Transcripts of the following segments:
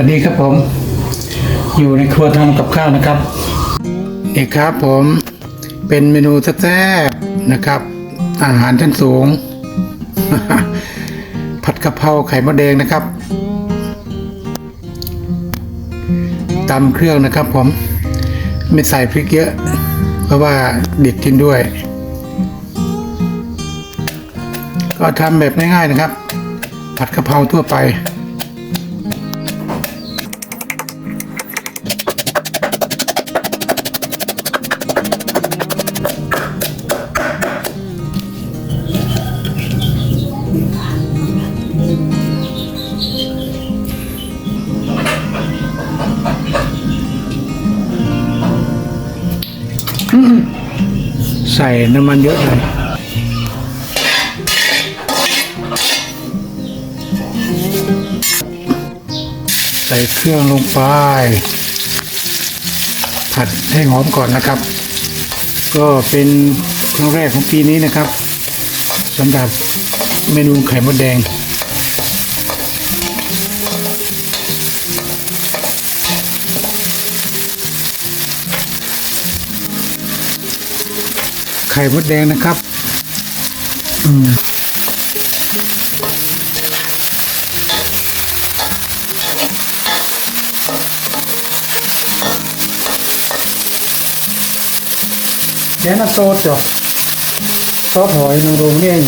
วัสดีครับผม อยู่ในครัวทำกับข้าวนะครับนี่ครับผมเป็นเมนูแซ่บๆนะครับ อาหารชั้นสูง ผัดกะเพราไข่มดแดงนะครับตำเครื่องนะครับผมไม่ใส่พริกเยอะ เพราะว่าเด็กกินด้วย ก็ทำแบบง่ายๆนะครับ ผัดกะเพราทั่วไป ใส่น้ำมันเยอะเลยใส่เครื่องลงไป ผัดให้หอมก่อนนะครับ ก็เป็นครั้งแรกของปีนี้นะครับสำหรับเมนูไข่มดแดง ไข่มดแดงนะครับ อืมเดี๋ยวน้ำโซดจ้ะซอสหอยนางรมนี่เอง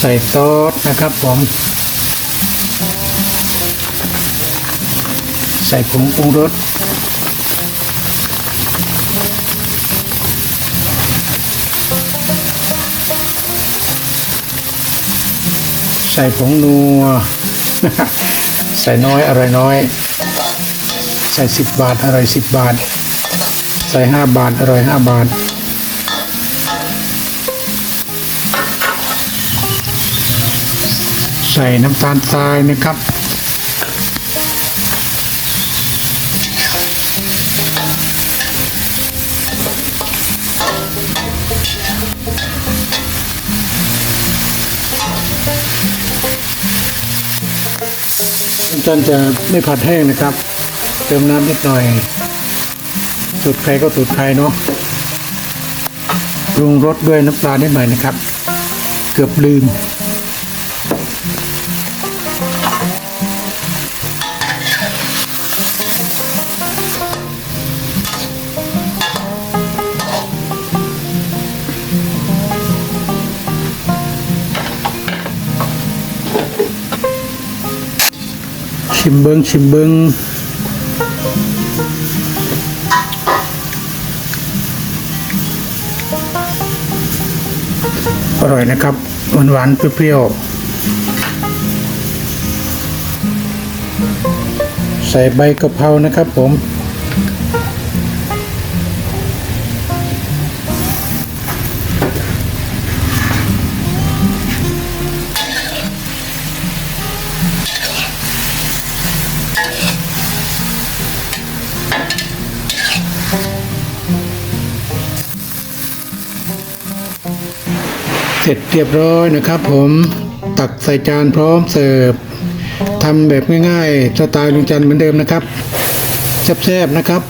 ใส่ซอสนะครับผม ใส่ผงปรุงรสใส่ผงนัว ใส่น้อยอร่อยน้อย ใส่สิบบาทอร่อยสิบบาท ใส่ห้าบาทอร่อยห้าบาทใส่น้ำตาลทรายนะครับ ท่านจะไม่ผัดแห้งนะครับ เติมน้ำนิดหน่อยสูตรใครก็สูตรใครเนาะปรุงรสด้วยน้ำปลานิดหน่อยนะครับ เกือบลืม ชิมเบิงชิมเบิงอร่อยนะครับหวานหวานๆเปรี้ยวๆใส่ใบกะเพรานะครับผม เสร็จเรียบร้อยนะครับ ผมตักใส่จานพร้อมเสิร์ฟทำแบบง่ายๆสไตล์ลุงจันเหมือนเดิมนะครับแซ่บๆนะครับ